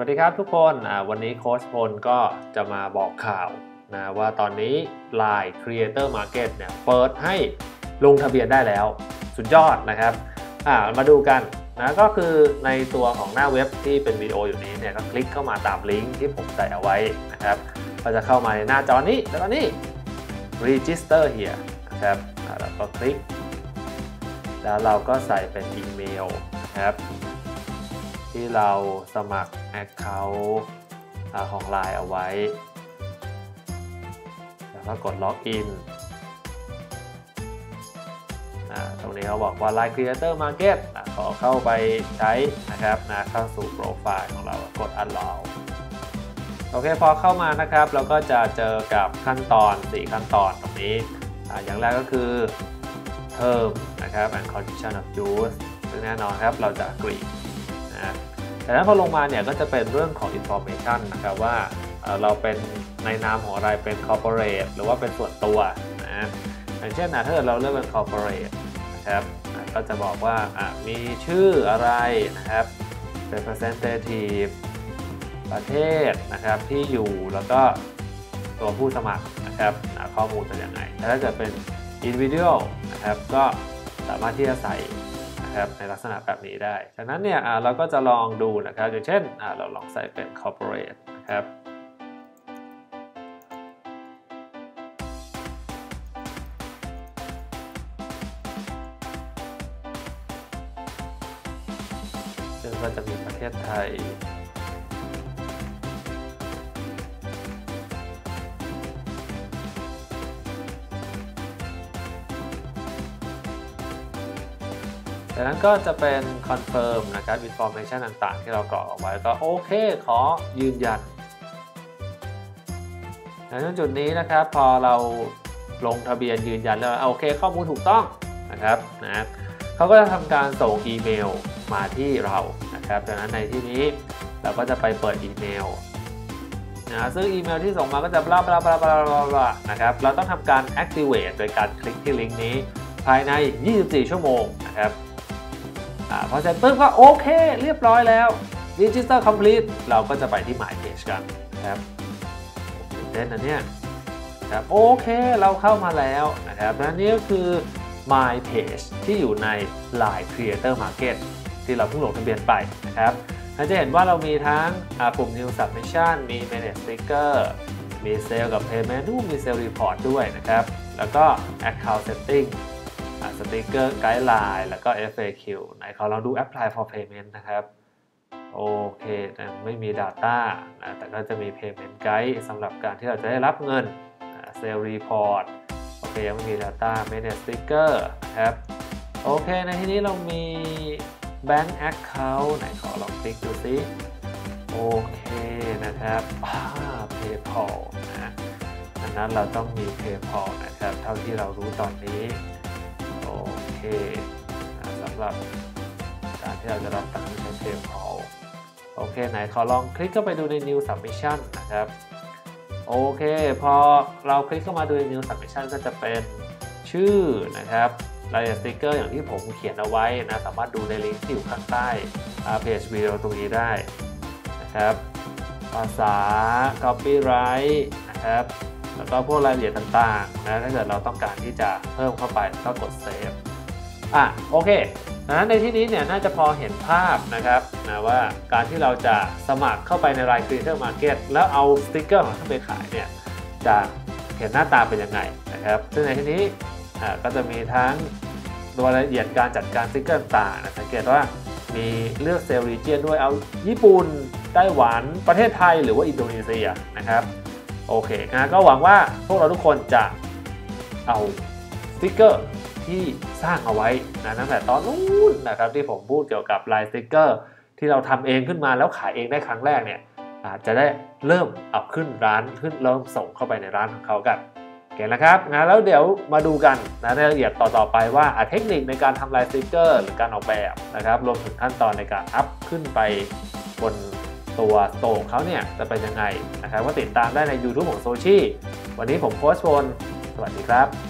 วัสดีครับทุกคนวันนี้โค้ชพลก็จะมาบอกข่าวนะว่าตอนนี้ Line Creator Market เนี่ยเปิดให้ลงทะเบียนได้แล้ว สุดยอดนะครับมาดูกันนะก็คือในตัวของหน้าเว็บที่เป็นวิดีโออยู่นี้เนี่ยก็คลิกเข้ามาตามลิงก์ที่ผมใส่เอาไว้นะครับก็จะเข้ามาในหน้าจอนี้แล้วก็นี่ register here นะครับแล้วก็คลิก แล้วเราก็ใส่เป็นอีเมลนะครับ ที่เราสมัคร Account ของ Line เอาไว้ แล้วก็กดล็อกอินตรงนี้เขาบอกว่า Line Creator Market ขอเข้าไปใช้นะครับนะเข้าสู่โปรไฟล์ของเรากด Allow โอเคพอเข้ามานะครับ เราก็จะเจอกับขั้นตอน 4 ขั้นตอนตรงนี้ออย่างแรกก็คือ term นะครับ and condition of use ซึ่งแน่นอนครับ เราจะ agree นะแต่นั้นพอลงมาเนี่ยก็จะเป็นเรื่องของ information นะครับว่าเราเป็นในนามของอะไรเป็น corporate หรือว่าเป็นส่วนตัวนะอย่างเช่นนะถ้าเกิดเราเลือกเป็น corporate นะครับก็จะบอกว่ามีชื่ออะไรนะครับ representative ประเทศนะครับที่อยู่แล้วก็ตัวผู้สมัครนะครับข้อมูลเป็นยังไงแต่ถ้าเกิดเป็น individual นะครับก็สามารถที่จะใส่ นะครับในลักษณะแบบนี้ได้ จากนั้นเนี่ยเราก็จะลองดูนะครับอย่างเช่นเราลองใส่เป็น corporate นะครับซึ่งก็จะมีประเทศไทย จากนั้นก็จะเป็นคอนเฟิร์มนะครับอินโฟ a t i o n ต่างๆ ที่เรากรอกเอาไว้ก็โอเค ขอยืนยันในจุดนี้นะครับพอเราลงทะเบียนยืนยันแล้วโอเค ข้อมูลถูกต้องนะครับนะเขาก็จะทำการส่งอีเมลมาที่เรานะครับดังนั้นในที่นี้เราก็จะไปเปิดอีเมลนะซึ่งอีเมลที่ส่งมาก็จะบลาบลาบลาบลาบลานะครับเราต้องทำการ activate โดยการคลิกที่ลิงก์นี้ ภายใน 24 ชั่วโมงนะครับ พอเสร็จปุ๊บก็โอเค เรียบร้อยแล้ว Register Complete เราก็จะไปที่ My Page กันนะครับเต้นนะเนี่ยครับโอเคเราเข้ามาแล้วนะครับและนี่ก็คือ My Page ที่อยู่ใน Line Creator Market ที่เราเพิ่งลงทะเบียนไปนะครับเราจะเห็นว่าเรามีทั้งปุ่ม New Submission มี Manage Sticker มี Sale กับ Payment มี Sale Report ด้วยนะครับ แล้วก็ Account Setting สติกเกอร์ไกด์ไลน์แล้วก็ FAQ ไหนขอลองดู Apply for Payment นะครับ โอเคไม่มี Data นะแต่ก็จะมี Payment Guide สำหรับการที่เราจะได้รับเงิน Sale Report โอเคยังไม่มี Data Manage Sticker นะครับ โอเคในที่นี้เรามี Bank Account ไหนขอลองคลิกดูซิโอเคนะครับ PayPal นะดังนั้นเราต้องมี PayPal นะครับ เท่าที่เรารู้ตอนนี้ เคสำหรับการที่เราจะรับตังค์ใช้ PayPal โอเคไหนขอลองคลิกเข้าไปดูใน New Submission นะครับ โอเค พอเราคลิกเข้ามาดูใน New Submission ก็จะเป็นชื่อนะครับรายละเอียดสติกเกอร์อย่างที่ผมเขียนเอาไว้นะสามารถดูในลิงก์ที่อยู่ข้างใต้เพจวิดีโอตรงนี้ได้นะครับ ภาษา copyright นะครับแล้วก็พวกรายละเอียดต่างๆนะถ้าเกิดเราต้องการที่จะเพิ่มเข้าไปก็กดเซฟ อะโอเคนะในที่นี้เนี่ยน่าจะพอเห็นภาพนะครับนะว่าการที่เราจะสมัครเข้าไปในราย Creator Market แล้วเอาสติกเกอร์ของท่านไปขายเนี่ยจะเห็นหน้าตาเป็นยังไงนะครับซึ่งในที่นี้ก็จะมีทั้งรายละเอียดการจัดการสติกเกอร์ต่างนะสังเกตว่ามีเลือกเซลล์รีเจียนด้วยเอาญี่ปุ่นไต้หวันประเทศไทยหรือว่าอินโดนีเซียนะครับโอเคนะก็หวังว่าพวกเราทุกคนจะเอาสติกเกอร์ ที่สร้างเอาไว้นะตั้งแต่ตอนนู้นนะครับที่ผมพูดเกี่ยวกับลายสติกเกอร์ ที่เราทำเองขึ้นมาแล้วขายเองได้ครั้งแรกเนี่ยอาจจะได้เริ่มเอาขึ้นร้านขึ้นเริ่มส่งเข้าไปในร้านของเขากันโอเคนะครับนะแล้วเดี๋ยวมาดูกันนะในรายละเอียดต่อๆไปว่าเทคนิคในการทำลายสติกเกอร์ หรือการออกแบบนะครับรวมถึงขั้นตอนในการอัพขึ้นไปบนตัวโตของเขาเนี่ยจะเป็นยังไงนะครับก็ติดตามได้ใน YouTube ของโซชีวันนี้ผมโค้ชโฟนสวัสดีครับ